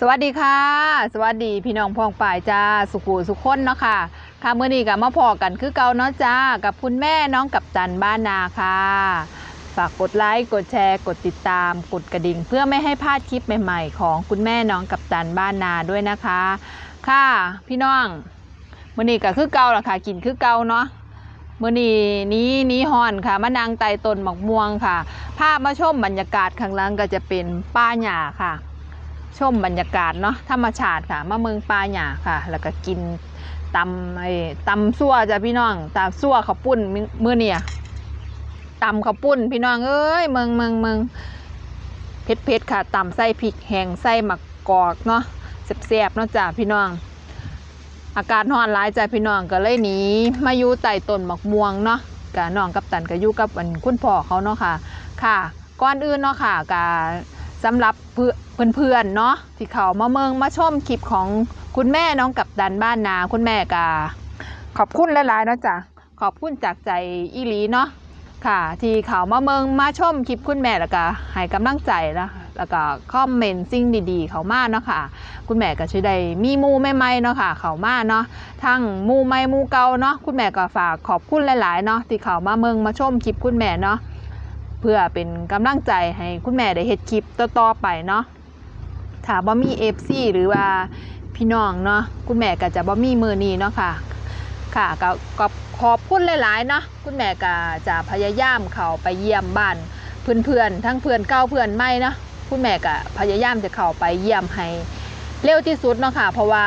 สวัสดีค่ะ สวัสดีพี่น้องพองป่ายจ้าสุขูสุขคนเนาะค่ะค่ะเมื่อนี้กับมาพอกันคือเก่าเนาะจ้ากับคุณแม่น้องกับจันบ้านนาค่ะ ฝากกดไลค์กดแชร์ กดติดตาม กดกระดิ่ง เพื่อไม่ให้พลาดคลิปใหม่ๆ ของคุณแม่น้องกับจันบ้านนาด้วยนะคะ ค่ะพี่น้องเมื่อนี้ก็คือเก่าละค่ะกินคือเก่าเนาะมื่อนี้นี้นี้ฮอนค่ะมะนางไตต้นหมอกม่วงค่ะ ภาพมาชมบรรยากาศข้างล่างก็จะเป็นป้าหญ้าค่ะ ชมบรรยากาศเนาะธรรมชาติค่ะมาเมืองป่าหญ้าค่ะ แล้วก็กินตำไอ้ตำซั่วจ้ะพี่น้องตำซั่วข้าวปุ้นมื้อมื้อเนี่ยตำข้าวปุ้นพี่น้องเอ้ยเมืองเมืองเมืองเผ็ดเผ็ดๆค่ะตำไส้พริกแห้งไส้หมักกอกเนาะแซ่บๆเนาะจ้ะพี่น้อง อากาศร้อนหลายจ้ะพี่น้องก็เลยหนีมาอยู่ใต้ต้นหมอกม่วงเนาะกะน้องกับตันก็อยู่กับอันคุณพ่อเขาเนาะค่ะ ค่ะ ก่อนอื่นเนาะค่ะกะ สำหรับเพื่อนเพื่อนๆเนาะที่เขามาเมืองมาชมคลิปของคุณแม่น้องกับดันบ้านนา คุณแม่กะขอบคุณหลายๆเนาะจ้ะขอบคุณจากใจอีหลีเนาะค่ะ ที่เขามาเมืองมาชมคลิปคุณแม่แล้วก็ให้กำลังใจนะแล้วก็คอมเมนต์สิ่งดีๆ เขามาเนาะค่ะ คุณแม่ก็ช่วยได้มีมูใหม่ๆเนาะค่ะ เขามาเนาะทั้งมูใหม่มูเก่าเนาะคุณแม่ก็ฝากขอบคุณหลายๆเนาะที่เขามาเมืองมาชมคลิปคุณแม่เนาะ เพื่อเป็นกำลังใจให้คุณแม่ได้เฮ็ดคลิปต่อๆไปเนาะถ้าบ่มี FC หรือว่าพี่น้องเนาะคุณแม่ก็จะบ่มีมือนี้เนาะค่ะค่ะก็ก็ขอบคุณหลายๆเนาะคุณแม่ก็จะพยายามเข้าไปเยี่ยมบ้านเพื่อนๆทั้งเพื่อนเก่าเพื่อนใหม่เนาะคุณแม่ก็พยายามจะเข้าไปเยี่ยมให้เร็วที่สุดเนาะค่ะ เพราะว่า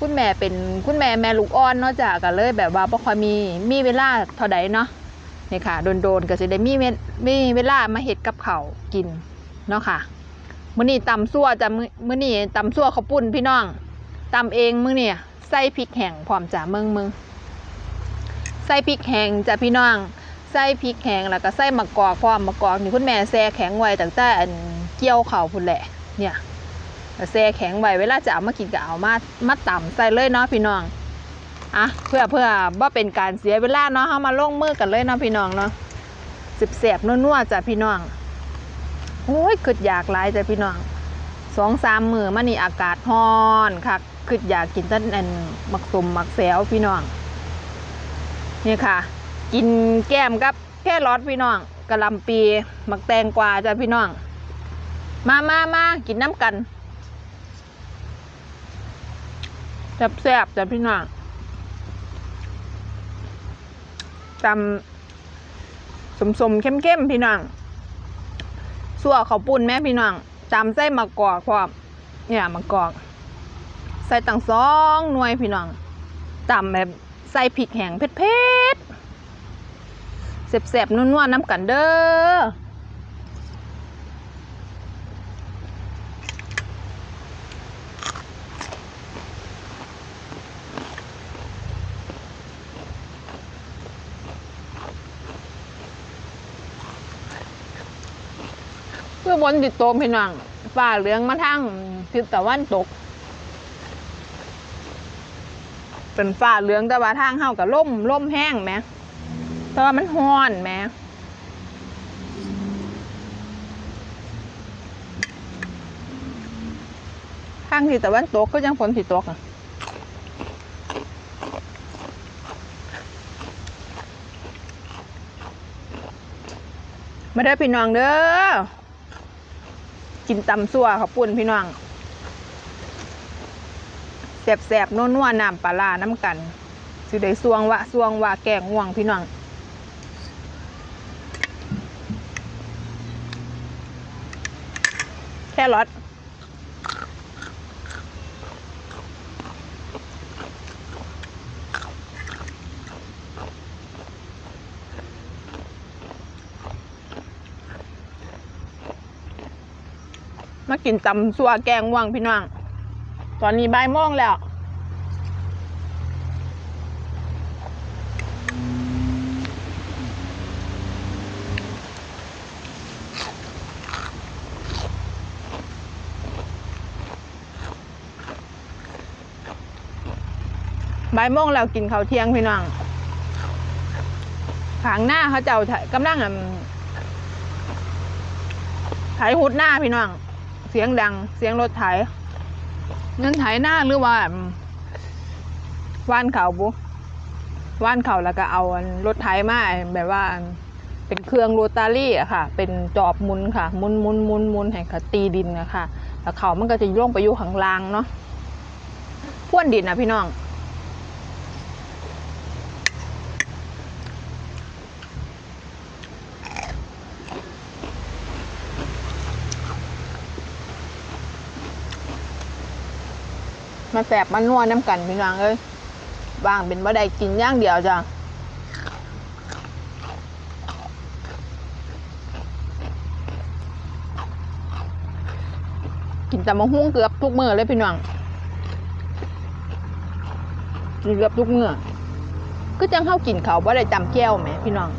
คุณแม่เป็นคุณแม่แม่ลูกอ่อนเนาะจ้ะก็เลยแบบว่าบ่ค่อยมีมีเวลาเท่าใดเนาะ นี่ค่ะโดนๆก็จะได้มีเมีเวลามาเห็ดกับเขากินเนาะค่ะมื้อนี้ตำซั่วจะมื้อมื้อนี้ตำซั่วข้าวปุ้นพี่น้องตำเองมื้อนี้ใส่พริกแห้งพร้อมจ้ะเมืองมึงใส่พริกแห้งจ้ะพี่น้องใส่พริกแห้งแล้วก็ใส่มะกอกพร้อมมะกอกนี่คุณแม่แช่แข็งไว้ตั้งแต่อันเกี่ยวเข้าพุ่นแหละ เนี่ยแช่แข็งไว้เวลาจะเอามากินก็เอามามาตำใส่เลยเนาะพี่น้อง อะเพื่อเพื่อว่าเป็นการเสียเวลาเนาะเฮามาลงมือกันเลยเนาะพี่น้องเนาะสิบแสบนัวๆจ้ะพี่น้องโอ้ยขึ้นอยากหลายจ้ะพี่น้องสองสามมือมานี่อากาศร้อนค่ะขึ้นอยากกินต้นอันมักสมมักแซวพี่น้องนี่ค่ะ กินแก้มกับแค่รอดพี่น้องกระลำปีมักแตงกวาจ้ะพี่น้อง มามามากินน้ำกันแซ่บๆจ้ะพี่น้อง ตำสมสมๆเข้มพี่น้องสั่วเขาปุ่นแม่พี่น้องตำไส้มะกอกพร้อมเนี่ยมะกอก ใส่ตังสองหน่วยพี่น้องตำแบบใส่พริกแห้งเผ็ดๆแสบๆนัวๆน้ำกันเด้อ เพื่อบนติดโตมพี่น้องฝ่าเหลืองมาทางทิศตะวันตก เป็นฝ่าเหลืองแต่ว่าทางเฮากับล่มล่มแห้งไหมแต่ว่ามันฮ้อนไหมทางที่ตะวันตกก็ยังฝนสิตกอะมาได้พี่น้องเด้อ กินตำซั่วข้าวปุ้นพี่น้องแสบๆนัวๆน้ำปลาล้าน้ำกันสิได้สวงวะสวงวะแกงง่วงพี่น้องแค่รสม กินตำซัวแกงว่างพี่น้อง ตอนนี้บ่ายโมงแล้ว บ่ายโมงแล้วกินข้าวเที่ยงพี่น้องขางหน้าเขาเจ้ากำลังอะไถหุดหน้าพี่น้อง เสียงดัง เสียงรถไถเงินไถหน้าหรือว่าว่านเขาบุว่านเขาแล้วก็เอารถไถมาแบบว่า เป็นเครื่องโรตารี่อะค่ะ เป็นจอบมุนค่ะ มุนมุนมุนมุนแห้ค่ะตีดินอะค่ะแล้วเขามันก็จะย่วงไปอยู่ข้างล่างเนาะพ่วนดินนะพี่น้อง มาแสบมันนัวน้ำกันพี่น้องเอ้ยบางเป็นบ่ได้กินย่างเดียวจ้ะกินแต่มะฮุ้งเกือบทุกมื้อเลยพี่น้องกินเกือบทุกมื้อก็จังเข้ากินเขาวบ่ได้จำแก้วไหมพี่น้อง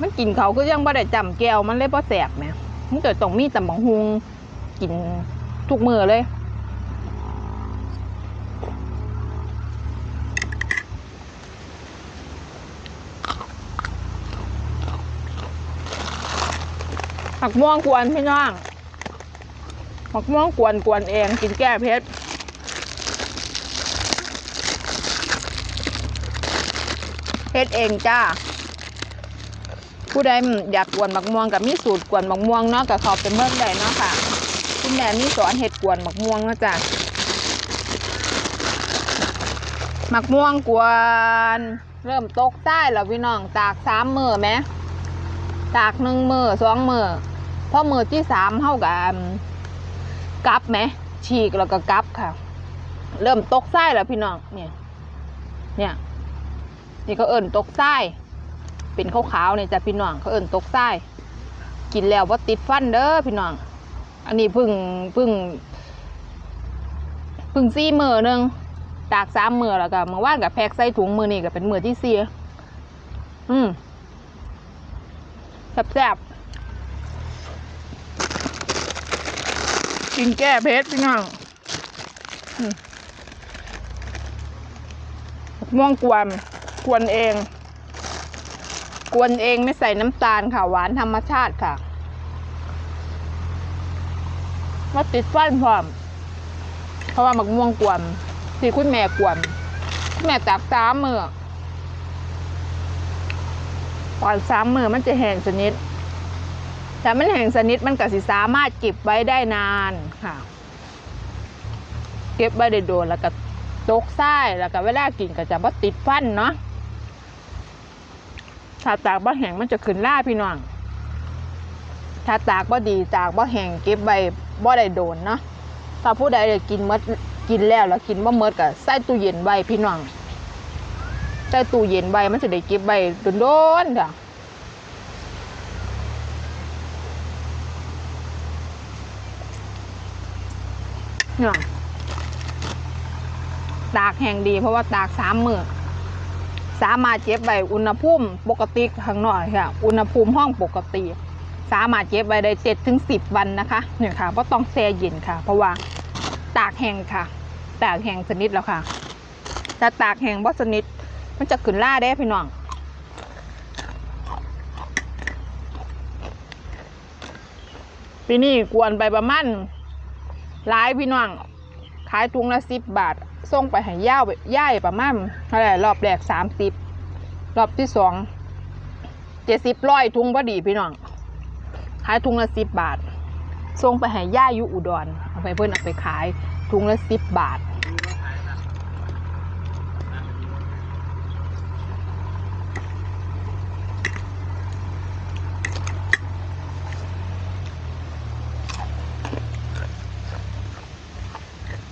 มันกินเขาก็ยังบ่ได้จำแก้วมันเลยบ่แสบไหมมันเกิดต้องมีแต่มะฮุงกิน ทุกมือเลยผักม่วงกวนพี่น้องผักม่วงกวนกวนเองกินแก้เพชรเพชรเองจ้า ผู้ใดอยากกวนมักม่วงกับมีสูตรกวนมักม่วงเนาะกับเขาเป็นเมื่อใดเนาะค่ะ คุณแม่มีสอนเห็ดกวนหมักม่วงนะจ้ะหมักม่วงกวน เริ่มตกใต้แล้วพี่น้องตากสามมือไหมตากหนึ่งมือสองมือพอมือที่สามเท่ากับกับไหมฉีกแล้วก็กับค่ะ เริ่มตกไส้แล้วพี่น้องเนี่ย เนี่ยนี่เขาเอิ่นตกไส้เป็นขาวๆเนี่ยจ้ะพี่น้องเขาเอิ่นตกไส้กินแล้วว่าติดฟันเด้อพี่น้อง อันนี้พึ่งพึ่งพึ่งซี่มือหนึ่งตากสามมือแล้วก็มาว่านกับแพ็กใส่ถุงมือนี่ก็เป็นมือที่สี่อืมแซ่บๆกินแก้เพชรพี่น้องม่วงกวนกวนเอง กวนเองไม่ใส่น้ำตาลค่ะ หวานธรรมชาติค่ะ ว่าติดฟันพร้อม เพราะว่ามักม่วงกวนที่คุณแม่กวนคุณแม่ตักสามมือก่อนสามมือมันจะแห้งสนิทแต่มันแห้งสนิทมันก็สิสามารถเก็บไว้ได้นานค่ะ เก็บไว้ได้โดนแล้วก็ตกไส้แล้วก็เวลากินก็จะบ่ติดฟันเนาะถ้าตากบ่แห้งมันจะขึ้นล่าพี่น้องถ้าตากบ่ดีตากบ่แห้งเก็บไว้ บ่ได้โดนเนาะถ้าผู้ใดได้กินหมดกินแล้วแล้วกินบ่หมดก็ใส่ตู้เย็นไว้พี่น้องใส่ตู้เย็นใบมันจะได้เก็บใบโดนๆค่ะเนี่ยตากแห้งดีเพราะว่าตากสามมือสามารถเก็บใบอุณหภูมิปกติข้างนอกค่ะ อุณหภูมิห้องปกติ สามารถเก็บใบได้เจ็ดถึงสิบวันนะคะเนี่ยค่ะเพราะต้องแช่เย็นค่ะ เพราะว่าตากแห้งค่ะ ตากแห้งสนิทแล้วค่ะถ้าตากแห้งบ่สนิทมันจะขึ้นล่าได้พี่น้องปีนี้กวนไปประมาณหลายพี่น้องขายถุงละสิบบาทส่งไปให้ย่าวย่ายประมาณเท่าไหร่รอบแรกสามสิบรอบที่สองเจ็ดสิบร้อยถุงพอดีพี่น้อง ขายถุงละสิบบาทส่งไปให้ย่าอยู่อุดรเอาไปเพิ่นเอาไปขายถุงละสิบบาท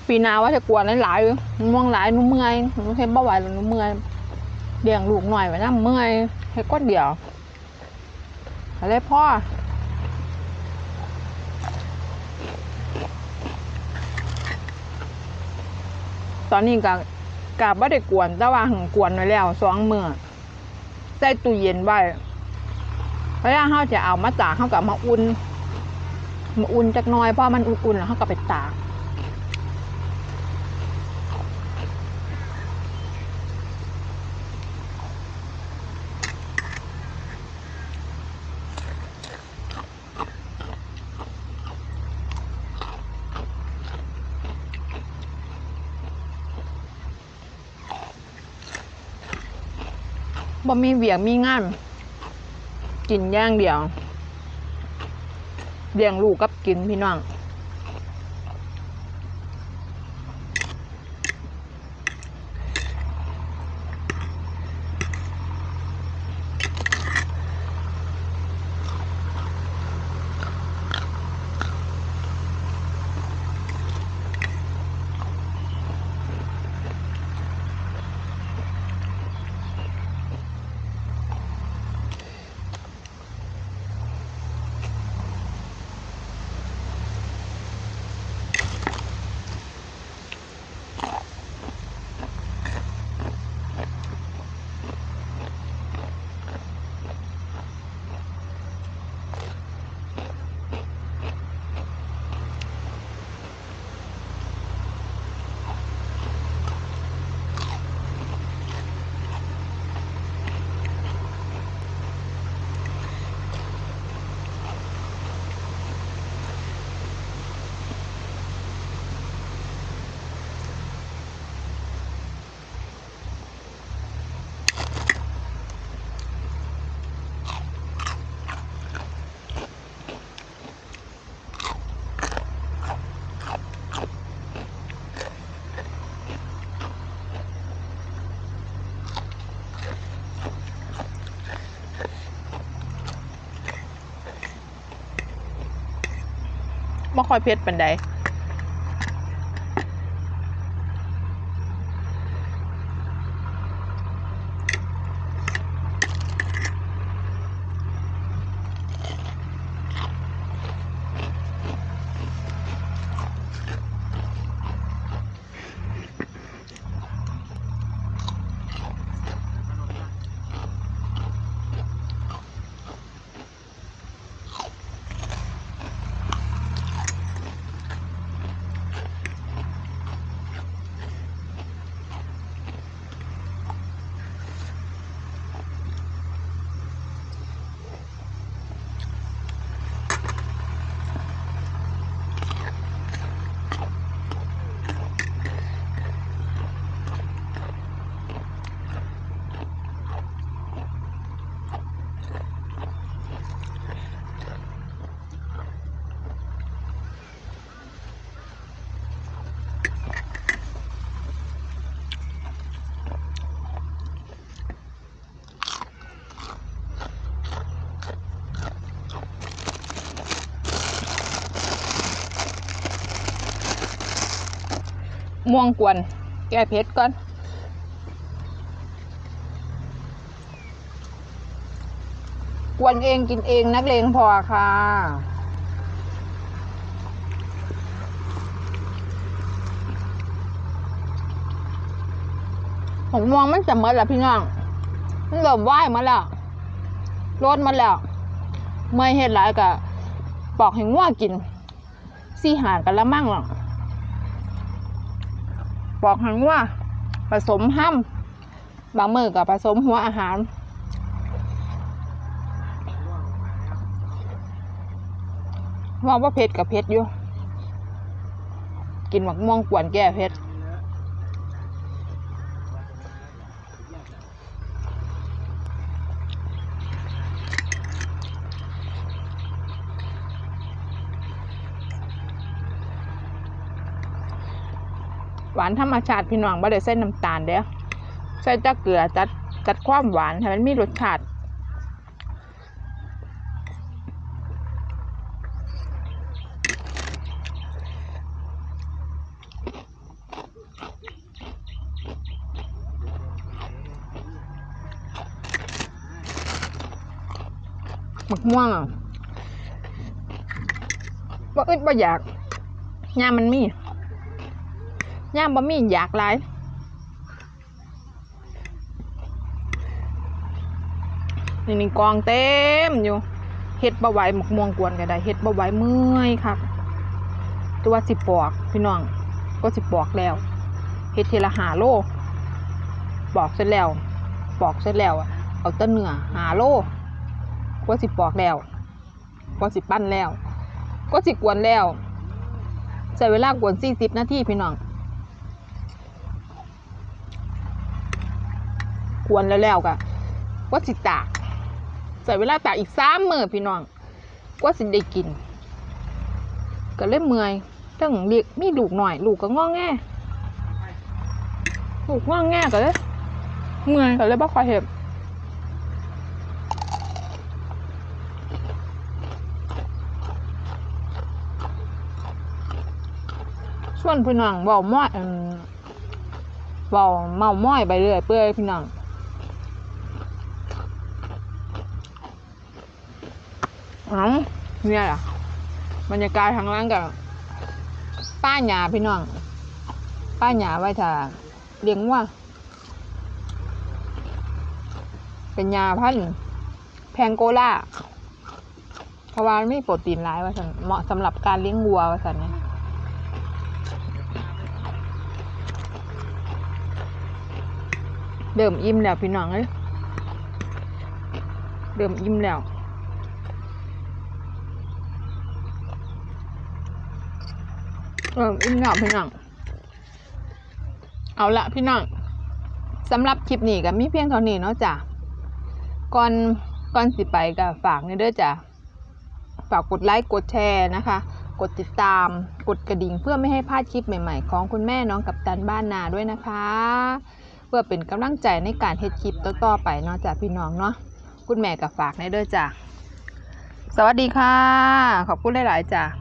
ปีนาว่าจะกวนหลายๆม่วงหลายนุ่มเมื่อยนุ่มเห็นบ่ไหวแล้วหนุ่มเมื่อยเลี้ยงลูกหน่อยไว้นะเมื่อยให้ก้นเดียวอะไรพ่อ ตอนนี้กับกับไม่ได้กวน แต่ว่าหึงกวนไว้แล้วสองมือใส่ตู้เย็นไว้เพราะว่าเขาจะเอามาตากเขากับมาอุ่นมาอุ่นจักน้อยเพราะมันอุ่นๆแล้วเขาก็ไปตาก บ่มีเวียงมีงานกินอย่างเดียวเลี้ยงลูกกับกินพี่น้อง บ่ค่อยเผ็ดปานใด ม่วงกวน แก้เผ็ดก่อน กวนเองกินเองนักเลงพอค่ะผมมองมันจะหมดแล้วพี่น้อง มันเริ่มไหวมาแล้วรดมาแล้ว เมื่อเฮ็ดหลายกะปอกให้งัวกิน สี่หานกันละมั่งหรอก ปอกห้งว่าผสมห้ำบางมือกับผสมหัวอาหาร ว่าว่าเผ็ดกับเผ็ดอยู่ กินหมักม่วงกวนแก้เผ็ด วานธรรมชาติพี่น้องบ่ได้ใส่น้ำตาลเด้อใส่จักเกลือจัดจัดความหวานให้มันมีรสชาติหมึกม่วงอะบ่อึดบ่อยากยามมันมี ย่ามบะมี่อยากหลายนี่นี่กองเต็มอยู่เฮ็ดบะไหวหมกม่วงกวนก็ได้เฮ็ดบะไหวเมื่อยครับตัวสิบปอกพี่น้องก็สิบปอกแล้วเฮ็ดเทละหาโลปอกเสร็จแล้วปอกเสร็จแล้วเอาต้นเนื้อหาโลก็สิบปอกแล้วก็สิบปั้นแล้ว ก็สิบกวนแล้วใช้เวลากวนสี่สิบนาทีพี่น้อง กวนแล้วแล้วก็ว่าสิตากใส่เวลาตากอีกสามมื้อพี่น้องกว่าสิได้กิน ก็เลยเมื่อยตั้งเรียกมีลูกหน่อย ลูกก็งอแงลูกงอแงก็เลยเมื่อยก็เลยบ่ค่อยเห็บส่วนพี่น้องเบาม้อยเบาเมาม้อยไปเรื่อยเปื่อยพี่น้อง เอาเนี่ยล่ะบรรยากาศทางล่างกับป้าหยาพี่น้อง ป้าหยาไว้ถ้าเลี้ยงว่า เป็นยาพันธุ์แพงโกล่าเพราะว่านไม่โปรตีนร้ายว่าสันเหมาะสำหรับการเลี้ยงวัวว่าสันเนี่ยเริ่มอิ่มแล้วพี่น้องเอ้ยเริ่มอิ่มแล้ว เอออิ่มแล้วพี่น้องเอาละพี่น้องสำหรับคลิปนี้ก็มีเพียงเท่านี้เนาะจ้ะก่อนก่อนสิไปก็ฝากในเด้อจ้ะฝากกดไลค์กดแชร์นะคะ กดติดตามกดกระดิ่งเพื่อไม่ให้พลาดคลิปใหม่ๆ ของคุณแม่น้องกับตันบ้านนาด้วยนะคะ เพื่อเป็นกำลังใจในการเฮ็ดคลิปต่อๆไปเนาะจ้ะพี่น้องเนาะคุณแม่ก็ฝากในเด้อจ้ะสวัสดีค่ะ ขอบคุณหลายๆจ้ะ